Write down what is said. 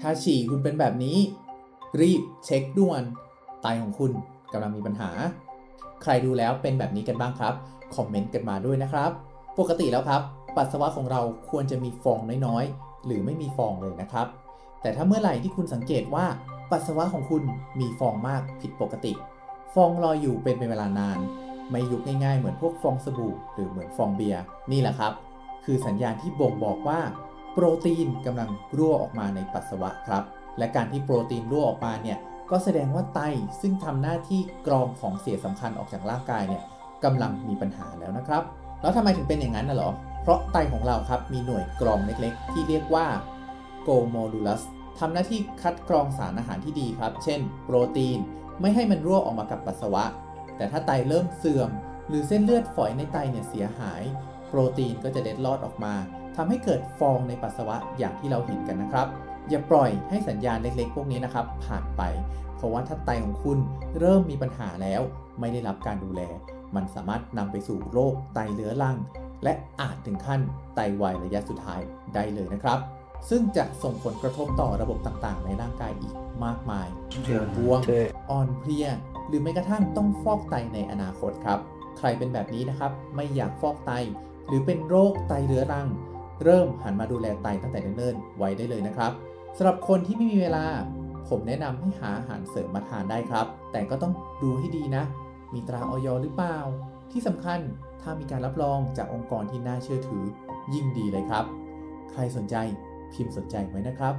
ถ้าฉี่คุณเป็นแบบนี้ รีบเช็คด่วนไตของคุณกำลังมีปัญหา ใครดูแล้วเป็นแบบนี้กันบ้างครับ คอมเมนต์กันมาด้วยนะครับ ปกติแล้วครับ ปัสสาวะของเราควรจะมีฟองน้อยๆ หรือไม่มีฟองเลยนะครับ แต่ถ้าเมื่อไหร่ที่คุณสังเกตว่าปัสสาวะของคุณมีฟองมากผิดปกติ ฟองลอยอยู่เป็นเวลานาน ไม่ยุบง่ายๆ เหมือนพวกฟองสบู่ หรือเหมือนฟองเบียร์นี่แหละครับ คือสัญญาณที่บ่งบอกว่า โปรตีนกำลังรั่วออกมาในปัสสาวะครับ และการที่โปรตีนรั่วออกมาเนี่ยก็แสดงว่าไตซึ่งทำหน้าที่กรองของเสียสำคัญออกจากร่างกายเนี่ยกำลังมีปัญหาแล้วนะครับ แล้วทำไมถึงเป็นอย่างนั้นน่ะหรอ เพราะไตของเราครับมีหน่วยกรองเล็กๆ ที่เรียกว่า glomerulus ทำหน้าที่คัดกรองสารอาหารที่ดีครับ เช่น โปรตีน ไม่ให้มันรั่วออกมากับปัสสาวะ แต่ถ้าไตเริ่มเสื่อม หรือเส้นเลือดฝอยในไตเนี่ยเสียหาย โปรตีนก็จะเด็ดลอดออกมา ทำให้เกิดฟองในปัสสาวะอย่างที่เราเห็นกันนะครับ อย่าปล่อยให้สัญญาณเล็กๆ พวกนี้นะครับ ผ่านไป เพราะว่าถ้าไตของคุณเริ่มมีปัญหาแล้ว ไม่ได้รับการดูแล มันสามารถนำไปสู่โรคไตเรื้อรัง และอาจถึงขั้นไตวายระยะสุดท้ายได้เลยนะครับ ซึ่งจะส่งผลกระทบต่อระบบต่างๆ ในร่างกายอีกมากมายหัวบวมใช่อ่อนเพลียหรือแม้กระทั่งต้องฟอกไตในอนาคตครับ ใครเป็นแบบนี้นะครับ ไม่อยากฟอกไต หรือเป็นโรคไตเรื้อรัง เริ่มหันมาดูแลไตตั้งแต่เนิ่นๆไว้ได้เลยนะครับสำหรับคนที่ไม่มีเวลา ผมแนะนำให้หาอาหารเสริมมาทานได้ครับ แต่ก็ต้องดูให้ดีนะ มีตราออยหรือเปล่า ที่สำคัญถ้ามีการรับรองจากองค์กรที่น่าเชื่อถือยิ่งดีเลยครับ ใครสนใจพิมพ์สนใจไว้นะครับ